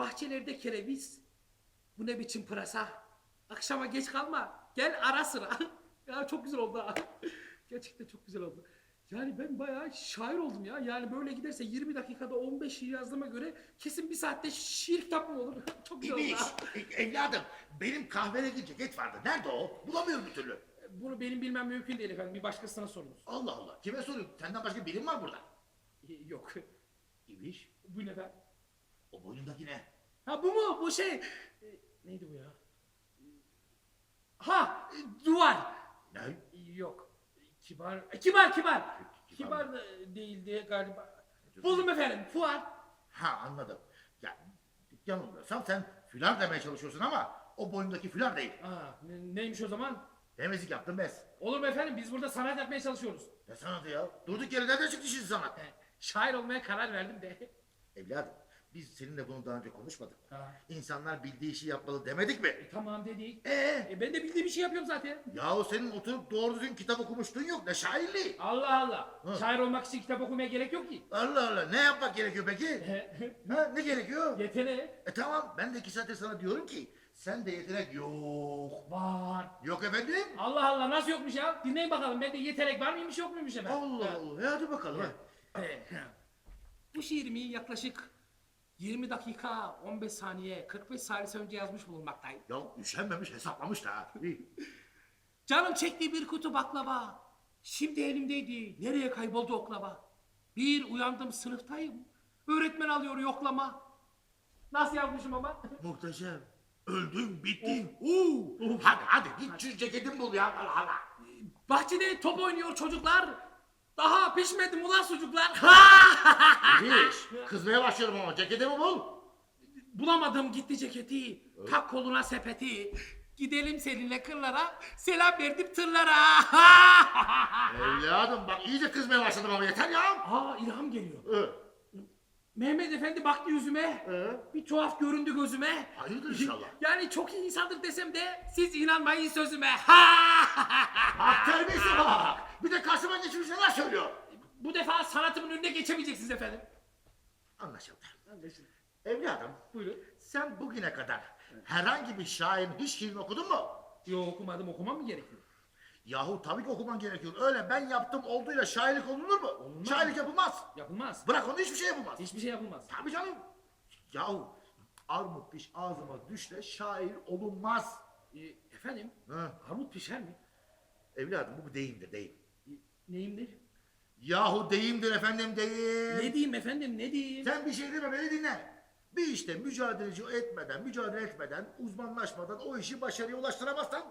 bahçelerde kereviz. Bu ne biçim pırasa? Akşama geç kalma. Gel ara sıra. ya çok güzel oldu ha. Gerçekten çok güzel oldu. Yani ben bayağı şair oldum ya. Yani böyle giderse 20 dakikada 15 şiir yazdığıma göre kesin bir saatte şiir kitap mı olur? çok güzel oldu İbiş, ha. e- evladım benim kahverengi ceket vardı. Nerede o? Bulamıyorum bir türlü. Bunu benim bilmem mümkün değil efendim. Bir başkasına sorunuz. Allah Allah. Kime sorayım? Senden başka birim var burada. Yok. İbiş, Bu ne be? o boynundaki ne? Ha bu mu? Bu şey. E, Neydi bu ya? Ha duvar. Ne? Yok. Kibar. e, Kibar kibar. Kibar Kibar da değildi galiba. Buldum efendim. Fuar. Ha anladım. Ya yanılmıyorsam sen fülar demeye çalışıyorsun ama o boyundaki fülar değil. Aa, ne- neymiş o zaman? Temizlik yaptım bez. Olur mu efendim? Biz burada sanat yapmaya çalışıyoruz. Ne sanatı ya? Durduk yere nereden çıktı şimdi sanat? E, Şair olmaya karar verdim de. Evladım biz seninle bunu daha önce konuşmadık. Ha. İnsanlar bildiği işi yapmalı demedik mi? E, tamam dedik. Ee, E, ben de bildiğim bir şey yapıyorum zaten. yahu senin oturup doğru düzgün kitap okumuşluğun yok. Ne şairliği? Allah Allah. Hı. Şair olmak için kitap okumaya gerek yok ki. Allah Allah ne yapmak gerekiyor peki? Ha, ne gerekiyor? Yeteneği E tamam ben de iki saattir sana diyorum ki sende yetenek yok. var. Yok efendim. Allah Allah nasıl yokmuş ya? Dinleyin bakalım. Bende yetenek var mıymış yok muymuş efendim? Allah Ha. Allah. E hadi bakalım. ha. Evet. Bu şiirimi yaklaşık 20 dakika 15 saniye 45 saniye önce yazmış bulunmaktayım. Ya üşenmemiş hesaplamış da. ha. İyi. Canım çekti bir kutu baklava. Şimdi elimdeydi. Nereye kayboldu oklava? Bir uyandım sınıftayım. Öğretmen alıyor yoklama. Nasıl yazmışım ama? Muhteşem. Öldün bittin. Oo. Hadi hadi git şu ceketimi bul ya. Allah Allah. Bahçede top oynuyor çocuklar. Daha pişmedi mi ulan sucuklar? İbiş. Kızmaya başlıyorum ama ceketimi bul. Bulamadım gitti ceketi. Tak koluna sepeti. Gidelim seninle kırlara. Selam verdim tırlara. Evladım bak iyice kızmaya başladım ama yeter ya. Aa ilham geliyor. Ee, Mehmet Efendi baktı yüzüme. ee? Bir tuhaf göründü gözüme. Hayırdır inşallah. Yani çok iyi insandır desem de siz inanmayın sözüme. Bak terbiyesiz bak. Bir de karşıma geçmiş neler söylüyor. Bu defa sanatımın önüne geçemeyeceksiniz efendim. Anlaşıldı. Evladım Buyurun. sen bugüne kadar herhangi bir şairin hiç şiirini okudun mu? Yok okumadım okumam mı gerekiyor? Yahu tabii ki okuman gerekiyor. Öyle ben yaptım olduğuyla şairlik olunur mu? Olmaz. Şairlik yapılmaz. Yapılmaz. Bırak onu hiçbir şey yapılmaz. Hiçbir şey yapılmaz. Tabii canım. Yahu armut piş ağzıma düşle şair olunmaz. Ee, efendim Ha. armut pişer mi? Evladım bu bir deyimdir deyim. Neyimdir? Yahu deyimdir efendim deyim. Ne diyeyim efendim ne diyeyim? Sen bir şey deme beni dinle. Bir işte mücadeleci etmeden, mücadele etmeden, uzmanlaşmadan o işi başarıya ulaştıramazsan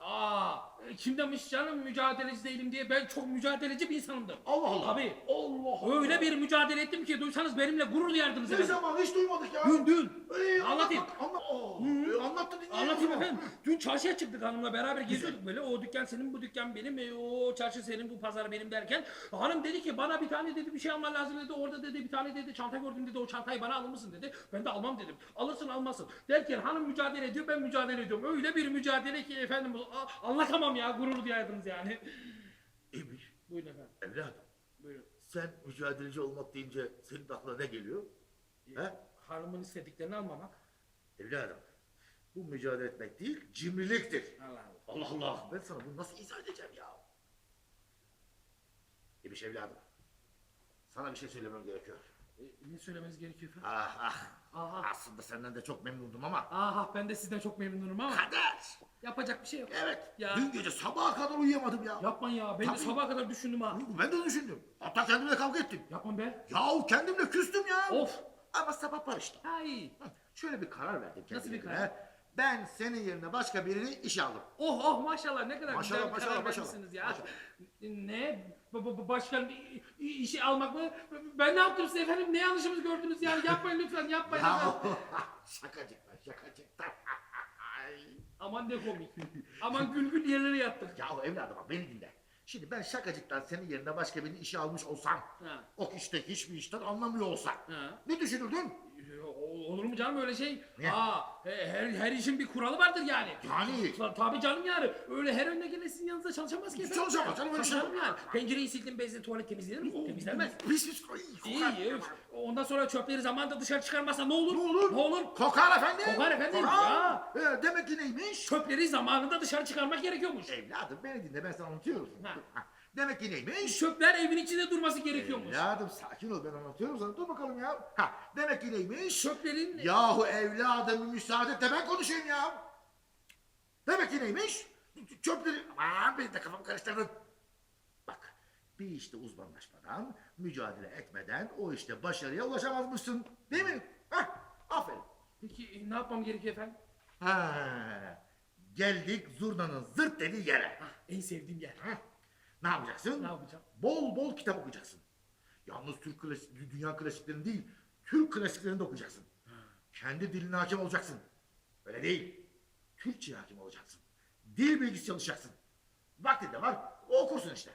Aa, e, kim demiş canım mücadeleci değilim diye ben çok mücadeleci bir insanımdır. Allah Allah. Tabii. Allah Allah. Öyle bir mücadele ettim ki duysanız benimle gurur duyardınız Ne efendim. zaman hiç duymadık ya. Dün dün. Ee, Anlatayım. Anlat, Ee, anlattı dinleyelim. Anlatayım efendim. Dün çarşıya çıktık hanımla beraber geziyorduk böyle. O dükkan senin, bu dükkan benim, e, o çarşı senin, bu pazar benim derken. Hanım dedi ki bana bir tane dedi bir şey alman lazım dedi. Orada dedi bir tane dedi çanta gördüm dedi. O çantayı bana alır mısın dedi. Ben de almam dedim. Alırsın almazsın. Derken hanım mücadele ediyor ben mücadele ediyorum. Öyle bir mücadele ki efendim anlatamam ya gurur duyardınız yani. İyiymiş. Buyurun efendim. Evladım Buyurun. sen mücadeleci olmak deyince senin aklına ne geliyor? He? Hanımın istediklerini almamak. Evladım bu mücadele etmek değil cimriliktir. Allah Allah. Allah Allah ben sana bunu nasıl izah edeceğim ya? İbiş evladım sana bir şey söylemem gerekiyor. E, ne söylemeniz gerekiyor efendim? Ah ah. Aha. Aslında senden de çok memnundum ama. Aha ben de sizden çok memnunum ama Kader. yapacak bir şey yok. Evet. Ya. Dün gece sabaha kadar uyuyamadım ya. Yapmayın ya. Ben de Tabii. sabaha kadar düşündüm ha. Ben de düşündüm. Hatta kendimle kavga ettim. Yapma be. Yahu kendimle küstüm ya. Of. Ama sabah barıştım. Hı, Şöyle bir karar verdim kendime. Nasıl bir göre. karar? Ben senin yerine başka birini işe aldım. Oh oh maşallah ne kadar Maşallah, güzel bir maşallah, karar maşallah. vermişsiniz ya. Maşallah. Ne? B- b- başkan i- i- işi almak mı? Ben ne yaptım size efendim? Ne yanlışımız gördünüz yani? Yapmayın lütfen yapmayın. Ya efendim. şakacıklar şakacıklar. Aman ne komik. Aman gül gül yerlere yattık. Yahu evladım bak beni dinle. Şimdi ben şakacıktan senin yerine başka birini işe almış olsam, Ha. o işte hiçbir işten anlamıyor olsa, Ha. ne düşünürdün? Olur mu canım öyle şey? Ne? Aa, he- her, her işin bir kuralı vardır yani. Yani? Ta- Tabii canım yani. Öyle her sizin yanınızda çalışamaz ki. efendim. Çalışamaz canım, öyle Tabii şey yani. Pencereyi sildim bezle tuvalet temizlenir mi? Temizlenmez. Pis pis. İyi, kokar. iyi. Ondan sonra çöpleri zamanında dışarı çıkarmazsa ne olur? Ne olur? Ne olur? Kokar efendim. Kokar efendim, Kokar. Ee, demek ki neymiş? Çöpleri zamanında dışarı çıkarmak gerekiyormuş. Evladım beni dinle ben sana anlatıyorum. Ha. Ha, Demek ki neymiş? Çöpler evin içinde durması gerekiyormuş. Evladım sakin ol ben anlatıyorum sana. Dur bakalım ya. Ha, demek ki neymiş? Çöplerin Yahu evladım müsaade et de ben konuşayım ya. Demek ki neymiş? Çöpleri... Aman beni de kafamı karıştırdın. Bak bir işte uzmanlaşmadan, mücadele etmeden o işte başarıya ulaşamazmışsın. Değil mi? Hah, aferin. Peki ne yapmam gerekiyor efendim? Ha, geldik zurnanın zırt dediği yere. Ah, en sevdiğim yer. Hah, Ne yapacaksın? Ne yapacağım? Bol bol kitap okuyacaksın. Yalnız Türk klasik, dünya klasiklerini değil, Türk klasiklerini de okuyacaksın. Kendi diline hakim olacaksın. Öyle değil. Türkçe hakim olacaksın. Dil bilgisi çalışacaksın. Vaktin de var, okursun işte.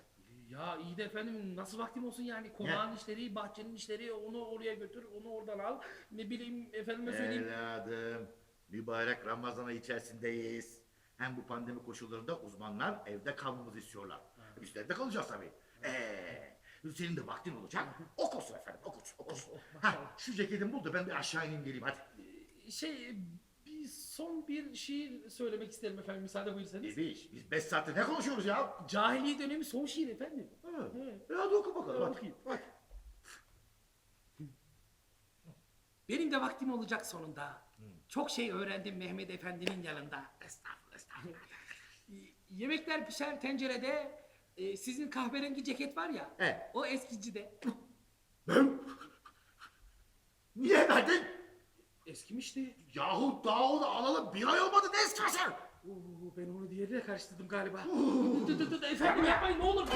Ya iyi de efendim nasıl vaktim olsun yani konağın işleri, bahçenin işleri onu oraya götür, onu oradan al. Ne bileyim efendime söyleyeyim. Evladım, mübarek Ramazan ayı içerisindeyiz. Hem bu pandemi koşullarında uzmanlar evde kalmamızı istiyorlar. Biz de evde kalacağız tabii. Ee, senin de vaktin olacak. Okursun efendim, okursun, okursun. Oh, oh, ha, maşallah. şu ceketimi bul da ben bir aşağı ineyim geleyim hadi. Şey bir son bir şiir söylemek isterim efendim müsaade buyursanız. Bebiş, biz beş saattir ne konuşuyoruz ya? Cahiliye dönemi son şiir efendim. Ha, Evet. e hadi oku bakalım Ha, hadi. okuyayım. hadi. Benim de vaktim olacak sonunda. Çok şey öğrendim Mehmet Efendi'nin yanında. Estağfurullah, estağfurullah. Yemekler pişer tencerede. Ee, sizin kahverengi ceket var ya. Evet. O eskicide. Ben? Kimmişti? Yahu daha onu alalı bir ay olmadı ne istiyorsun? Oo, ben onu diğeriyle karıştırdım galiba. Dur dur dur efendim yapmayın ne olur.